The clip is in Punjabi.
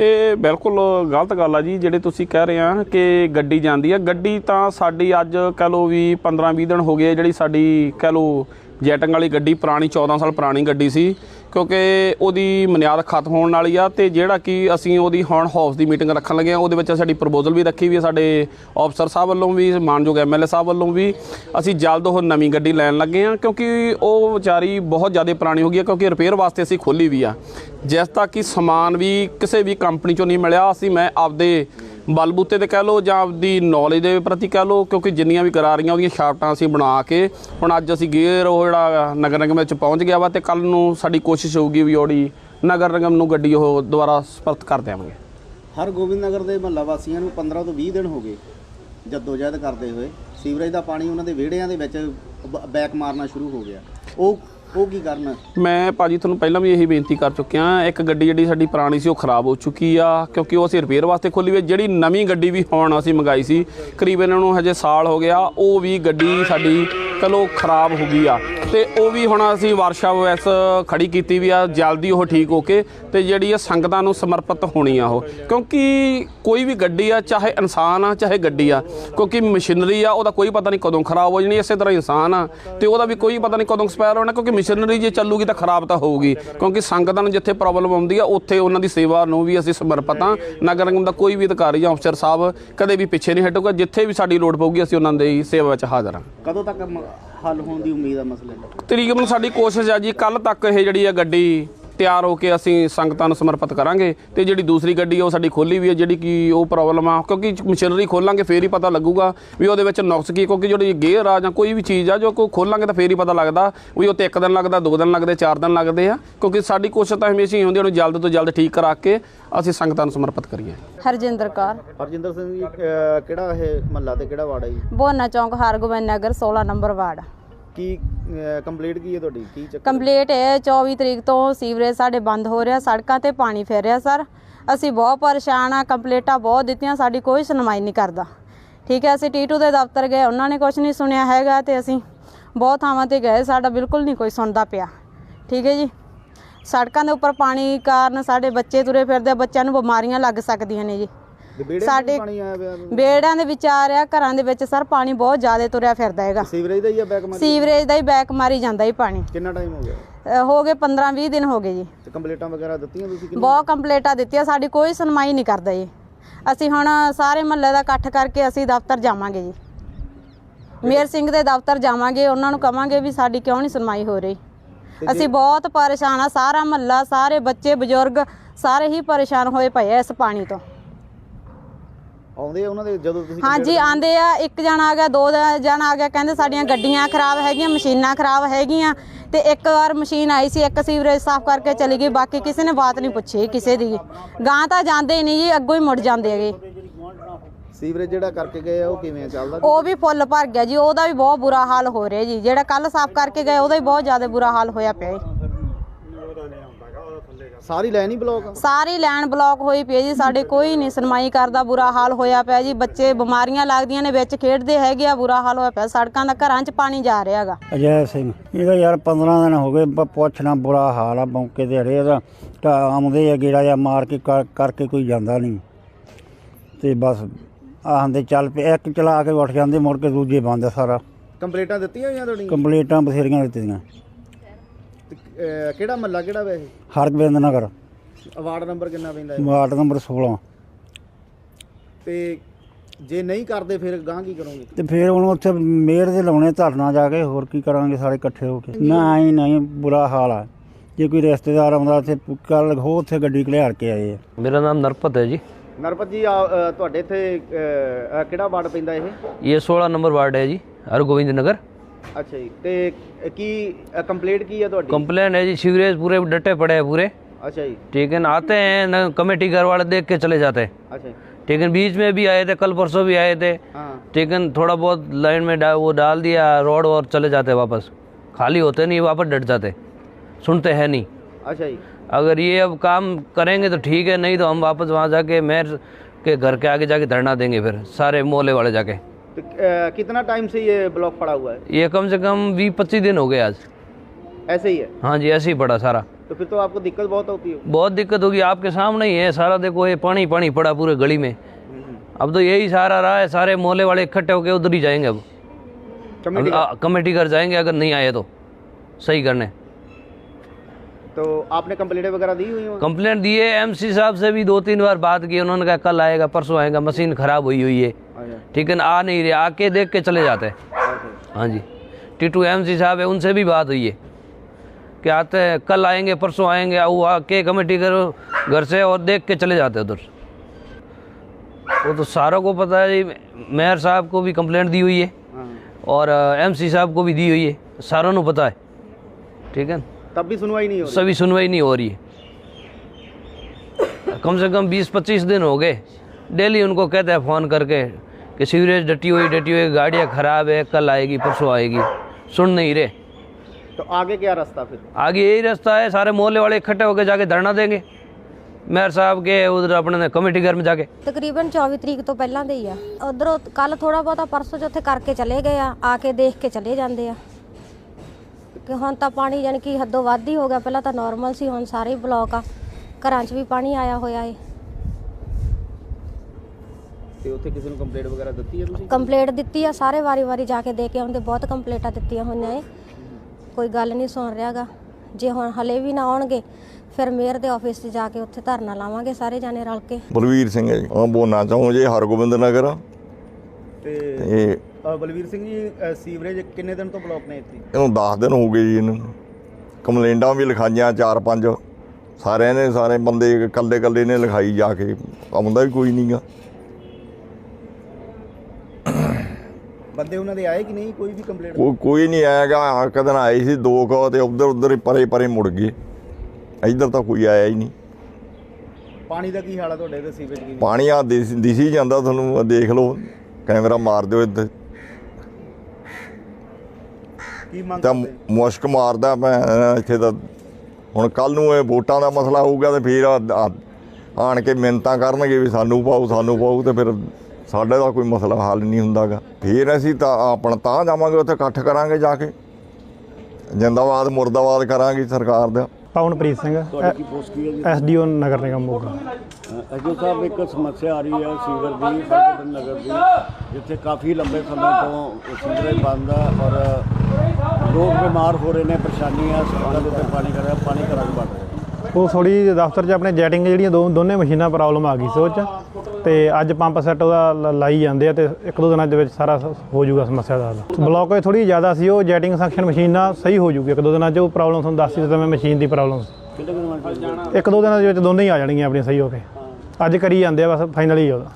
ਇਹ ਬਿਲਕੁਲ ਗਲਤ ਗੱਲ ਆ ਜੀ, ਜਿਹੜੇ ਤੁਸੀਂ ਕਹਿ ਰਹੇ ਆ ਕਿ ਗੱਡੀ ਜਾਂਦੀ ਆ। ਗੱਡੀ ਤਾਂ ਸਾਡੀ ਅੱਜ ਕਹਿ ਲਓ ਵੀ 15 20 ਦਿਨ ਹੋ ਗਏ ਜਿਹੜੀ ਸਾਡੀ ਕਹਿ ਲਓ ਜੈਟਿੰਗ ਵਾਲੀ ਗੱਡੀ, ਪੁਰਾਣੀ 14 ਸਾਲ ਪੁਰਾਣੀ ਗੱਡੀ ਸੀ। ਕਿਉਂਕਿ ਉਹਦੀ ਮਨਿਆਦ ਖਤਮ ਹੋਣ ਵਾਲੀ ਆ ਤੇ ਜਿਹੜਾ ਕਿ ਅਸੀਂ ਉਹਦੀ ਹੁਣ ਹਾਊਸ ਦੀ ਮੀਟਿੰਗ ਰੱਖਣ ਲੱਗੇ ਆ, ਉਹਦੇ ਵਿੱਚ ਸਾਡੀ ਪ੍ਰਪੋਜ਼ਲ ਵੀ ਰੱਖੀ ਵੀ ਆ, ਸਾਡੇ ਅਫਸਰ ਸਾਹਿਬ ਵੱਲੋਂ ਵੀ, ਮਾਨਯੋਗ ਐਮਐਲਏ ਸਾਹਿਬ ਵੱਲੋਂ ਵੀ। ਅਸੀਂ ਜਲਦ ਉਹ ਨਵੀਂ ਗੱਡੀ ਲੈਣ ਲੱਗੇ ਆ ਕਿਉਂਕਿ ਉਹ ਵਿਚਾਰੀ ਬਹੁਤ ਜ਼ਿਆਦਾ ਪੁਰਾਣੀ ਹੋ ਗਈ ਆ ਕਿਉਂਕਿ ਰਿਪੇਅਰ ਵਾਸਤੇ ਅਸੀਂ ਖੋਲੀ ਵੀ ਆ। ਜਿਸ ਤੱਕ ਕਿ ਸਮਾਨ ਵੀ ਕਿਸੇ ਵੀ ਕੰਪਨੀ ਚੋਂ ਨਹੀਂ ਮਿਲਿਆ, ਅਸੀਂ ਮੈਂ ਆਪਦੇ ਬਲਬੂਤੇ ਤੇ ਕਹਿ ਲਓ ਜਾਂ ਆਪਦੀ ਨੌਲੇਜ ਦੇ ਪ੍ਰਤੀ ਕਹਿ ਲਓ, ਕਿਉਂਕਿ ਜਿੰਨੀਆਂ ਵੀ ਕਰਾ ਰਹੀਆਂ ਉਹਦੀਆਂ ਸ਼ਾਫਟਾਂ ਅਸੀਂ ਬਣਾ ਕੇ, ਹੁਣ ਅੱਜ ਅਸੀਂ ਗੇਅਰ ਉਹ ਜਿਹੜਾ ਨਗਰ ਨਿਗਮ ਵਿੱਚ ਪਹੁੰਚ ਗਿਆ ਵਾ ਤੇ ਕੱਲ ਨੂੰ ਸਾਡੀ ਕੋਸ਼ਿਸ਼ ਹੋਊਗੀ ਵੀ ਉਹਦੀ ਨਗਰ ਨਿਗਮ ਨੂੰ ਗੱਡੀ ਉਹ ਦੁਬਾਰਾ ਸਪਰਤ ਕਰ ਦੇਵਾਂਗੇ। ਹਰ ਗੋਬਿੰਦ ਨਗਰ ਦੇ ਮਹੱਲਾ ਵਾਸੀਆਂ ਨੂੰ 15 ਤੋਂ 20 ਦਿਨ ਹੋ ਗਏ ਜਦੋਜਹਿਦ ਕਰਦੇ ਹੋਏ। ਸੀਵਰੇਜ ਦਾ ਪਾਣੀ ਉਹਨਾਂ ਦੇ ਵਿਹੜਿਆਂ ਦੇ ਵਿੱਚ ਬ- ਬੈਕ ਮਾਰਨਾ ਸ਼ੁਰੂ ਹੋ ਗਿਆ। ਉਹ ਉਹ ਕੀ ਕਰਨ? ਮੈਂ ਭਾਜੀ ਤੁਹਾਨੂੰ ਪਹਿਲਾਂ ਵੀ ਇਹੀ ਬੇਨਤੀ ਕਰ ਚੁੱਕਿਆ ਇੱਕ ਗੱਡੀ ਜਿਹੜੀ ਸਾਡੀ ਪੁਰਾਣੀ ਸੀ ਉਹ ਖਰਾਬ ਹੋ ਚੁੱਕੀ ਆ, ਕਿਉਂਕਿ ਉਹ ਅਸੀਂ ਰਿਪੇਅਰ ਵਾਸਤੇ ਖੋਲੀ ਹੋਈ ਜਿਹੜੀ ਨਵੀਂ ਗੱਡੀ ਵੀ ਹੁਣ ਅਸੀਂ ਮੰਗਾਈ ਸੀ, ਕਰੀਬਨ ਨੂੰ ਹਜੇ ਸਾਲ ਹੋ ਗਿਆ, ਉਹ ਵੀ ਗੱਡੀ ਸਾਡੀ ਚਲੋ ਖਰਾਬ ਹੋ ਗਈ ਆ। ਤੇ ਉਹ ਵੀ ਹੁਣ ਅਸੀਂ ਵਰਕਸ਼ਾਪ ਵੈਸ ਖੜੀ ਕੀਤੀ ਵੀ ਆ, ਜਲਦੀ ਉਹ ਠੀਕ ਹੋ ਕੇ ਤੇ ਜਿਹੜੀ ਆ ਸੰਗਤਾਂ ਨੂੰ ਸਮਰਪਿਤ ਹੋਣੀ ਆ ਉਹ। ਕਿਉਂਕਿ ਕੋਈ ਵੀ ਗੱਡੀ ਆ, ਚਾਹੇ ਇਨਸਾਨ ਆ, ਚਾਹੇ ਗੱਡੀ ਆ, ਕਿਉਂਕਿ ਮਸ਼ੀਨਰੀ ਆ, ਉਹਦਾ ਕੋਈ ਪਤਾ ਨਹੀਂ ਕਦੋਂ ਖਰਾਬ ਹੋ ਜਾਣੀ, ਇਸੇ ਤਰ੍ਹਾਂ ਇਨਸਾਨ ਆ। ਤੇ ਉਹਦਾ ਵੀ ਕੋਈ ਪਤਾ ਨਹੀਂ ਕਦੋਂ ਐਕਸਪਾਇਰ ਹੋਣਾ, ਕਿਉਂਕਿ ਮਸ਼ੀਨਰੀ ਜੇ ਚੱਲੂਗੀ ਤਾਂ ਖਰਾਬ ਤਾਂ ਹੋਊਗੀ। ਕਿਉਂਕਿ ਸੰਗਤਾਂ ਨੂੰ ਜਿੱਥੇ ਪ੍ਰੋਬਲਮ ਆਉਂਦੀ ਆ, ਉੱਥੇ ਉਹਨਾਂ ਦੀ ਸੇਵਾ ਨੂੰ ਵੀ ਅਸੀਂ ਸਮਰਪਿਤ ਆ। ਨਗਰ ਨਿਗਮ ਦਾ ਕੋਈ ਵੀ ਅਧਿਕਾਰੀ ਜਾਂ ਅਫਸਰ ਸਾਹਿਬ ਕਦੇ ਵੀ ਪਿੱਛੇ ਨਹੀਂ ਹਟੂਗਾ, ਜਿੱਥੇ ਵੀ ਸਾਡੀ ਲੋੜ ਪਊਗੀ, ਅਸੀਂ ਉਹਨਾਂ ਦੇ ਸੇਵਾ ਵਿੱਚ ਹਾਜ਼ਰ ਹਾਂ ਕਦੋਂ ਤੱਕ ਹੱਲ ਹੋਣ ਦੀ ਉਮੀਦ ਆ ਮਸਲੇ ਦਾ। ਤਕਰੀਬਨ ਸਾਡੀ ਕੋਸ਼ਿਸ਼ ਆ ਜੀ ਕੱਲ ਤੱਕ ਇਹ ਜਿਹੜੀ ਆ ਗੱਡੀ ਤਿਆਰ ਹੋ ਕੇ ਅਸੀਂ ਸੰਗਤਾਂ ਨੂੰ ਸਮਰਪਿਤ ਕਰਾਂਗੇ ਤੇ ਜਿਹੜੀ ਦੂਸਰੀ ਗੱਡੀ ਆ ਉਹ ਸਾਡੀ ਖੋਲੀ ਵੀ ਹੈ ਜਿਹੜੀ ਕਿ ਉਹ ਪ੍ਰੋਬਲਮ ਆ ਕਿਉਂਕਿ ਮਸ਼ੀਨਰੀ ਖੋਲਾਂਗੇ ਫੇਰ ਹੀ ਪਤਾ ਲੱਗੂਗਾ ਵੀ ਉਹਦੇ ਵਿੱਚ ਨੁਕਸ ਕੀ ਕਿਉਂਕਿ ਜਿਹੜੀ ਗੇਅਰ ਆ ਜਾਂ ਕੋਈ ਵੀ ਚੀਜ਼ ਆ ਜੋ ਕੋ ਖੋਲਾਂਗੇ ਤਾਂ ਫੇਰ ਹੀ ਪਤਾ ਲੱਗਦਾ ਵੀ ਉੱਤੇ ਇੱਕ ਦਿਨ ਲੱਗਦਾ ਦੋ ਦਿਨ ਲੱਗਦੇ ਚਾਰ ਦਿਨ ਲੱਗਦੇ ਆ ਕਿਉਂਕਿ ਸਾਡੀ ਕੋਸ਼ਿਸ਼ ਤਾਂ ਹਮੇਸ਼ਾ ਹੀ ਹੁੰਦੀ ਹੈ ਉਹਨੂੰ ਜਲਦ ਤੋਂ ਜਲਦ ਠੀਕ ਕਰਾ ਕੇ ਅਸੀਂ ਸੰਗਤਾਂ ਨੂੰ ਸਮਰਪਿਤ ਕਰੀਏ। ਹਰਜਿੰਦਰ ਕੌਰ। ਹਰਜਿੰਦਰ ਸਿੰਘ ਜੀ ਕਿਹੜਾ ਇਹ ਮਹੱਲਾ ਤੇ ਕਿਹੜਾ ਵਾਰਡ ਹੈ ਜੀ? ਬੋਨਾ ਚੌਂਕ ਹਰਗੋਬਿੰਦ ਨਗਰ 16 ਨੰਬਰ ਵਾਰਡ। ਕੀ ਕੰਪਲੀਟ ਕੀ ਹੈ ਤੁਹਾਡੀ? ਕੀ ਚੱਕਰ ਕੰਪਲੀਟ ਹੈ 24 ਤਰੀਕ ਤੋਂ ਸੀਵਰੇਜ ਸਾਡੇ ਬੰਦ ਹੋ ਰਿਹਾ, ਸੜਕਾਂ ਤੇ ਪਾਣੀ ਫਿਰ ਰਿਹਾ, ਸਰ। ਅਸੀਂ ਬਹੁਤ ਪਰੇਸ਼ਾਨ ਆ, ਕੰਪਲੀਟਾਂ ਬਹੁਤ ਦਿੱਤੀਆਂ, ਸਾਡੀ ਕੋਈ ਸੁਣਵਾਈ ਨਹੀਂ ਕਰਦਾ। ਠੀਕ ਹੈ, ਅਸੀਂ ਟੀਟੂ ਦੇ ਦਫ਼ਤਰ ਗਏ, ਉਹਨਾਂ ਨੇ ਕੁਝ ਨਹੀਂ ਸੁਣਿਆ ਹੈਗਾ ਤੇ ਅਸੀਂ ਬਹੁਤ ਥਾਵਾਂ ਤੇ ਗਏ, ਸਾਡਾ ਬਿਲਕੁਲ ਨਹੀਂ ਕੋਈ ਸੁਣਦਾ ਪਿਆ। ਠੀਕ ਹੈ ਜੀ? ਸੜਕਾਂ ਦੇ ਉੱਪਰ ਪਾਣੀ ਕਾਰਨ ਸਾਡੇ ਬੱਚੇ ਤੁਰੇ ਫਿਰਦੇ ਬੱਚਿਆਂ ਨੂੰ ਬਿਮਾਰੀਆਂ ਲੱਗ ਸਕਦੀਆਂ ਨੇ ਜੀ। ਸਾਡੇ- ਪਾਣੀ ਆਇਆ ਪਿਆ ਬੇੜਾਂ ਦੇ ਵਿੱਚ ਆ ਰਿਹਾ ਘਰਾਂ ਦੇ ਵਿੱਚ ਸਰ ਪਾਣੀ ਬਹੁਤ ਜ਼ਿਆਦਾ ਤੁਰਿਆ ਫਿਰਦਾ ਹੈਗਾ। ਸੀਵਰੇਜ ਦਾ ਹੀ ਆ ਬੈਕ ਮਾਰੀ? ਸੀਵਰੇਜ ਦਾ ਹੀ ਬੈਕ ਮਾਰੀ ਜਾਂਦਾ ਹੀ ਪਾਣੀ। ਕਿੰਨਾ ਟਾਈਮ ਹੋ ਗਿਆ? ਅ, ਹੋ ਗਏ 15 20 ਦਿਨ ਹੋ ਗਏ ਜੀ। ਤੇ ਕੰਪਲੀਟਾਂ ਵਗੈਰਾ ਦਿੱਤੀਆਂ ਤੁਸੀਂ ਕਿ ਬਹੁਤ ਕੰਪਲੇਂਟਾਂ ਦਿੱਤੀਆਂ ਸਾਡੀ ਕੋਈ ਸੁਣਵਾਈ ਨਹੀਂ ਕਰਦਾ ਜੀ। ਅਸੀਂ ਹੁਣ ਸਾਰੇ ਮਹੱਲੇ ਦਾ ਇਕੱਠ ਕਰਕੇ ਅਸੀਂ ਦਫ਼ਤਰ ਜਾਵਾਂਗੇ ਜੀ। ਮੇਰ ਸਿੰਘ ਦੇ ਦਫ਼ਤਰ ਜਾਵਾਂਗੇ ਉਹਨਾਂ ਨੂੰ ਕਵਾਂਗੇ ਵੀ ਸਾਡੀ ਕਿਉਂ ਨਹੀਂ ਸੁਣਵਾਈ ਹੋ ਰਹੀ। ਅਸੀਂ ਬਹੁਤ ਪਰੇਸ਼ਾਨ ਆ ਸਾਰਾ ਮਹੱਲਾ ਸਾਰੇ ਬੱਚੇ ਬਜ਼ੁਰਗ ਸਾਰੇ ਹੀ ਪਰੇਸ਼ਾਨ ਹੋਏ ਪਏ ਆ ਇਸ ਪਾਣੀ ਤੋਂ। ਆਉਂਦੇ ਆ ਉਹਨਾਂ ਦੇ ਜਦੋਂ ਤੁਸੀਂ ਹਾਂਜੀ ਆਂਦੇ ਆ ਇੱਕ ਜਣਾ ਆ ਗਿਆ ਦੋ ਜਣਾ ਆ ਗਿਆ ਕਹਿੰਦੇ ਸਾਡੀਆਂ ਗੱਡੀਆਂ ਖਰਾਬ ਹੈਗੀਆਂ ਮਸ਼ੀਨਾਂ ਖਰਾਬ ਹੈਗੀਆਂ ਤੇ ਇੱਕ ਵਾਰ ਮਸ਼ੀਨ ਆਈ ਸੀ ਇੱਕ ਸੀਵਰੇਜ ਸਾਫ਼ ਕਰਕੇ ਚਲੀ ਗਈ ਬਾਕੀ ਕਿਸੇ ਨੇ ਬਾਤ ਨਹੀਂ ਪੁੱਛੀ ਕਿਸੇ ਦੀ। ਗਾਂ ਤਾਂ ਜਾਂਦੇ ਹੀ ਨਹੀਂ ਜੀ ਅੱਗੋਂ ਹੀ ਮੁੜ ਜਾਂਦੇ ਹੈਗੇ। ਸੀਵਰੇਜ ਜਿਹੜਾ ਕਰਕੇ ਗਏ ਆ ਉਹ ਕਿਵੇਂ ਚੱਲਦਾ ਉਹ ਵੀ ਫੁੱਲ ਭਰ ਗਿਆ ਜੀ ਉਹਦਾ ਵੀ ਬਹੁਤ ਬੁਰਾ ਹਾਲ ਹੋ ਰਿਹਾ ਜੀ ਜਿਹੜਾ ਕੱਲ ਸਾਫ਼ ਕਰਕੇ ਗਏ ਉਹਦਾ ਵੀ ਬਹੁਤ ਜ਼ਿਆਦਾ ਬੁਰਾ ਹਾਲ ਹੋਇਆ ਪਿਆ ਜੀ। ਸਾਰੀ ਲਾਈਨ ਹੀ ਬਲੌਕ ਸਾਰੀ ਲਾਈਨ ਬਲੌਕ ਹੋਈ ਪਈ ਹੈ ਜੀ ਸਾਡੇ ਕੋਈ ਨਹੀਂ ਸੁਣਵਾਈ ਕਰਦਾ ਬੁਰਾ ਹਾਲ ਹੋਇਆ ਪਿਆ ਜੀ ਬੱਚੇ ਬਿਮਾਰੀਆਂ ਲੱਗਦੀਆਂ ਨੇ ਵਿੱਚ ਖੇਡਦੇ ਹੈਗੇ ਆ ਬੁਰਾ ਹਾਲ ਹੋਇਆ ਪਿਆ ਸੜਕਾਂ ਦਾ ਘਰਾਂ 'ਚ ਪਾਣੀ ਜਾ ਰਿਹਾ ਹੈਗਾ। ਅਜੈ ਸਿੰਘ ਇਹਦਾ ਯਾਰ 15 ਦਿਨ ਹੋ ਗਏ ਪ- ਪੁੱਛਣਾ ਬੁਰਾ ਹਾਲ ਆ ਬੌਂਕੇ ਦੇ ਹਰੇ ਇਹਦਾ ਤਾਂ ਆਉਂਦੇ ਆ ਗੇੜਾ ਜਾਂ ਮਾਰ ਕੇ ਕਰ- ਕਰਕੇ ਕੋਈ ਜਾਂਦਾ ਨਹੀਂ। ਤੇ ਬਸ ਆਹੰਦੇ ਚੱਲ ਪਏ ਇੱਕ ਚਲਾ ਕੇ ਉੱਠ ਜਾਂਦੇ ਮੁੜ ਕੇ ਦੂਜੇ ਬੰਦ ਆ ਸਾਰਾ। ਕੰਪਲੀਟਾਂ ਦਿੱਤੀਆਂ ਹੋਈਆਂ ਤੁਹਾਡੀਆਂ? ਕੰਪਲੀਟਾਂ ਬਥੇਰੀਆਂ ਦਿੱਤੀਆਂ। ਕਿਹੜਾ ਮਹੱਲਾ ਕਿਹੜਾ ਵਾ ਇਹ? ਨਗਰ ਵਾਰਡ ਨੰਬਰ ਕਿੰਨਾ ਪੈਂਦਾ ਹੈ ਵਾਰਡ ਨੰਬਰ 16 ਤੇ ਜੇ ਨਹੀਂ ਕਰਦੇ ਫਿਰ ਗਾਂ ਕੀ ਕਰੋਗੇ? ਤੇ ਫਿਰ ਹੁਣ ਉੱਥੇ ਮੇਰ ਦੇ ਲਾਉਣੇ ਧਰਨਾ ਜਾ ਕੇ ਹੋਰ ਕੀ ਕਰਾਂਗੇ ਸਾਰੇ ਇਕੱਠੇ ਹੋ ਕੇ? ਨਾ ਹੀ ਨਹੀਂ ਬੁਰਾ ਹਾਲ ਆ। ਜੇ ਕੋਈ ਰਿਸ਼ਤੇਦਾਰ ਆਉਂਦਾ ਤੇ ਕੱਲ ਹੋ ਉੱਥੇ ਗੱਡੀ ਘਲਿਆੜ ਕੇ ਆਏ ਮੇਰਾ ਨਾਮ ਨਰਪਤ ਹੈ ਜੀ। ਨਰਪਤ ਜੀ ਤੁਹਾਡੇ ਇੱਥੇ ਕਿਹੜਾ ਵਾਰਡ ਪੈਂਦਾ ਇਹ? ਇਹ 16 ਨੰਬਰ ਵਾਰਡ ਹੈ ਜੀ ਹਰਗੋਬਿੰਦ ਨਗਰ ਅੱਛਾ ਜੀ ਤੇ ਕੀ ਕੰਪਲੀਟ ਕੀ ਹੈ ਤੁਹਾਡੀ कंप्लेन है जी सीवरेज पूरे डटे पड़े हैं पूरे ਅੱਛਾ ਜੀ ठीक है ना आते हैं न कमेटी घर वाले देख के चले जाते हैं ਅੱਛਾ ਜੀ ठीक है बीच में भी आए थे कल परसों भी आए थे हाँ ठीक है थोड़ा बहुत लाइन में डा, वो डाल दिया रोड और चले जाते वापस खाली होते नहीं वापस डट जाते सुनते हैं नहीं अच्छा जी अगर ये अब काम करेंगे तो ठीक है नहीं तो हम वापस वहाँ जाके मेयर के घर के आगे जाके धरना देंगे फिर सारे मोहल्ले वाले जाके तो कितना टाइम से ये ब्लॉक पड़ा हुआ है? ये कम से कम बीस पच्चीस दिन हो गए आज। ऐसे ही है? हाँ जी ऐसे ही पड़ा सारा। तो फिर तो आपको दिक्कत बहुत होती है बहुत दिक्कत होगी आपके सामने ही है सारा। देखो ये पानी पानी पड़ा पूरे गली में। अब तो यही सारा रहा है सारे मोहल्ले वाले इकट्ठे होके उधर ही जाएँगे अब। कमेटी घर जाएँगे अगर नहीं आए तो सही करने। तो आपने कंप्लेंट वगैरह दी हुई है? कंप्लेंट दिए एमसी साहब से भी दो तीन बार बात की उन्होंने कहा कल आएगा परसों आएगा मशीन खराब हुई हुई है। अच्छा। ठीक है ना आ नहीं रहे आके देख के चले जाते हैं। हाँ जी। टीटू एमसी साहब है उनसे भी बात हुई है। कि आते हैं कल आएँगे परसों आएँगे वो आके कमेटी करो घर से और देख के चले जाते उधर। वो तो सारों को पता है जी मेयर साहब को भी कंप्लेंट दी हुई है हाँ। और एमसी साहब को भी दी हुई है सारों को पता है। ठीक है तब भी सुनवाई नहीं हो रही सभी सुनवाई नहीं हो रही है कम से कम 20-25 दिन हो गए डेली उनको कहते हैं फ़ोन करके कि सीवरेज डटी हुई डटी हुई गाड़ियाँ ख़राब है कल आएगी परसों आएगी सुन नहीं रहे तो आगे क्या रास्ता फिर आगे यही रास्ता है सारे मोहल्ले वाले इकट्ठे होकर जाके धरना देंगे मेयर साहब के उधर अपने कमेटी घर में जाके ਤਕਰੀਬਨ 24 ਤਰੀਕ ਤੋਂ ਪਹਿਲਾਂ ਦੇ ਹੀ ਆ ਉਧਰੋਂ ਕੱਲ ਥੋੜਾ ਬਹੁਤਾ ਪਰਸੋਂ ਚ ਉੱਥੇ ਕਰਕੇ ਚਲੇ ਗਏ ਆ ਆ ਕੇ ਦੇਖ ਕੇ ਚਲੇ ਜਾਂਦੇ ਆ ਕਿ ਹੁਣ ਤਾਂ ਪਾਣੀ ਯਾਨੀ ਕਿ ਹੱਦੋਂ ਵੱਧ ਹੀ ਹੋ ਗਿਆ ਪਹਿਲਾਂ ਤਾਂ ਨਾਰਮਲ ਸੀ ਹੁਣ ਸਾਰੇ ਬਲੌਕ ਆ। ਘਰਾਂ 'ਚ ਵੀ ਪਾਣੀ ਆਇਆ ਹੋਇਆ ਏ। ਤੇ ਉੱਥੇ ਕਿਸੇ ਨੂੰ ਕੰਪਲੇਂਟ ਵਗੈਰਾ ਦਿੱਤੀ ਹੈ ਤੁਸੀਂ? ਕੰਪਲੇਂਟ ਦਿੱਤੀ ਆ ਸਾਰੇ ਵਾਰੀ-ਵਾਰੀ ਜਾ ਕੇ ਦੇ ਕੇ ਆਉਂਦੇ ਬਹੁਤ ਕੰਪਲੇਂਟਾਂ ਦਿੱਤੀਆਂ ਹੋਈਆਂ ਏ। ਕੋਈ ਗੱਲ ਨਹੀਂ ਸੁਣ ਰਿਹਾਗਾ। ਜੇ ਹੁਣ ਹਲੇ ਵੀ ਨਾ ਆਉਣਗੇ ਫਿਰ ਮੇਅਰ ਦੇ ਆਫਿਸ 'ਚ ਜਾ ਕੇ ਉੱਥੇ ਧਰਨਾ ਲਾਵਾਂਗੇ ਸਾਰੇ ਜਾਣੇ ਰਲ ਕੇ। ਬਲਵੀਰ ਸਿੰਘ ਹੈ ਜੀ। ਹਾਂ ਬੋਨਾ ਚਾਹੂੰ ਜੀ ਹਰਗੋਬਿੰਦ ਨਗਰ ਤੇ ਇਹ ਅ, ਬਲਵੀਰ ਸਿੰਘ ਜੀ ਸੀਵਰੇਜ ਕਿੰਨੇ ਦਿਨ ਤੋਂ ਬਲੌਕ ਨੇ ਇੱਥੇ? ਇਹਨੂੰ 10 ਦਿਨ ਹੋ ਗਏ ਜੀ ਇਹਨੂੰ ਕੰਪਲੇਂਟਾਂ ਵੀ ਲਿਖਾਈਆਂ ਚਾਰ ਪੰਜ। ਸਾਰਿਆਂ ਨੇ ਸਾਰੇ ਬੰਦੇ ਇਕੱਲੇ ਇਕੱਲੇ ਨੇ ਲਿਖਾਈ ਜਾ ਕੇ। ਆਉਂਦਾ ਵੀ ਕੋਈ ਨਹੀਂਗਾ ਬੰਦੇ ਉਹਨਾਂ ਦੇ ਆਏ ਕਿ ਨਹੀਂ? ਕੋਈ ਵੀ ਕੰਪਲੇਂਟ? ਕੋਈ ਕੋਈ ਨਹੀਂ ਆਏਗਾ ਕਦਨ ਆਏ ਸੀ ਦੋ ਕੁ ਤੇ ਉਧਰ ਉਧਰ ਹੀ ਪਰੇ ਪਰੇ ਮੁੜ ਗਏ। ਇੱਧਰ ਤਾਂ ਕੋਈ ਆਇਆ ਹੀ ਨਹੀਂ ਪਾਣੀ ਦਾ ਕੀ ਹਾਲ ਹੈ ਤੁਹਾਡੇ ਤੇ ਸੀਵਰੇਜ ਦੀ? ਪਾਣੀ ਆ ਦਿਸ ਜਾਂਦਾ ਤੁਹਾਨੂੰ। ਦੇਖ ਲਓ। ਕੈਮਰਾ ਮਾਰ ਦਿਓ ਇੱਥੇ ਕੀ ਮੰਗ ਤਾਂ ਮੁਸ਼ਕ ਮਾਰਦਾ ਮੈਂ ਇੱਥੇ ਤਾਂ ਹੁਣ ਕੱਲ ਨੂੰ ਇਹ ਵੋਟਾਂ ਦਾ ਮਸਲਾ ਹੋਊਗਾ ਤੇ ਫਿਰ ਆਣ ਕੇ ਮਿੰਨਤਾਂ ਕਰਨਗੇ ਵੀ ਸਾਨੂੰ ਪਾਓ ਸਾਨੂੰ ਪਾਓ ਤੇ ਫਿਰ ਸਾਡੇ ਦਾ ਕੋਈ ਮਸਲਾ ਹੱਲ ਨਹੀਂ ਹੁੰਦਾਗਾ। ਫਿਰ ਅਸੀਂ ਤਾਂ ਆਪਣਾ ਤਾਂ ਜਾਵਾਂਗੇ ਉੱਥੇ ਇਕੱਠ ਕਰਾਂਗੇ ਜਾ ਕੇ। ਜਿੰਦਾਬਾਦ ਮੁਰਦਾਬਾਦ ਕਰਾਂਗੇ ਸਰਕਾਰ ਦਾ। ਪਵਨਪ੍ਰੀਤ ਸਿੰਘ ਤੁਹਾਡੀ ਕੀ ਪੋਸਟ ਕੀ ਹੈ ਜੀ? ਐਸਡੀਓ ਨਗਰ ਨਿਗਮ ਮੋਗਾ ਅਜੋ ਸਾਹਿਬ ਇੱਕ ਸਮੱਸਿਆ ਆ ਰਹੀ ਹੈ ਸੀਵਰ ਦੀ ਹਰਗੋਬਿੰਦ ਨਗਰ ਦੀ ਜਿੱਥੇ ਕਾਫੀ ਲੰਬੇ ਸਮੇਂ ਤੋਂ ਸੀਵਰੇਜ ਬੰਦ ਹੈ ਔਰ ਲੋਕ ਬਿਮਾਰ ਹੋ ਰਹੇ ਨੇ ਪਰੇਸ਼ਾਨੀਆਂ ਸੜਕਾਂ ਦੇ ਉੱਤੇ ਪਾਣੀ ਕਰ ਰਿਹਾ ਪਾਣੀ ਘਰਾਂ 'ਚ ਵੜ ਰਿਹਾ। ਉਹ ਥੋੜੀ ਦਫ਼ਤਰ 'ਚ ਆਪਣੇ ਜੈਟਿੰਗ ਜਿਹੜੀਆਂ ਦੋ ਦੋਨੇ ਮਸ਼ੀਨਾਂ ਪ੍ਰੋਬਲਮ ਆ ਗਈ ਸੀ ਉਹ 'ਚ। ਤੇ ਅੱਜ ਪੰਪ ਸੈੱਟ ਉਹਦਾ ਲ- ਲਾਈ ਜਾਂਦੇ ਆ ਤੇ ਇੱਕ ਦੋ ਦਿਨਾਂ ਦੇ ਵਿੱਚ ਸਾਰਾ ਸ- ਹੋ ਜਾਊਗਾ ਸਮੱਸਿਆ ਦਾ ਹੱਲ। ਬਲੌਕ ਥੋੜੀ ਜ਼ਿਆਦਾ ਸੀ ਉਹ ਜੈਟਿੰਗ ਸੰਕਸ਼ਨ ਮਸ਼ੀਨ ਨਾਲ ਸਹੀ ਹੋ ਜਾਊਗੀ। ਇੱਕ ਦੋ ਦਿਨਾਂ 'ਚ ਉਹ ਪ੍ਰੋਬਲਮ ਤੁਹਾਨੂੰ ਦੱਸ ਦਿੱਤਾ ਮੈਂ ਮਸ਼ੀਨ ਦੀ ਪ੍ਰੋਬਲਮ। ਕਿੰਨੇ ਕਿੰਨੇ ਇੱਕ ਦੋ ਦਿਨਾਂ ਦੇ ਵਿੱਚ ਦੋਨੇ ਹੀ ਆ ਜਾਣਗੀਆਂ ਆਪਣੀਆਂ ਸਹੀ ਹੋ ਕੇ। ਅੱਜ ਕਰੀ ਜਾਂਦੇ ਆ ਬਸ ਫਾਈਨਲੀ ਉਹਦਾ।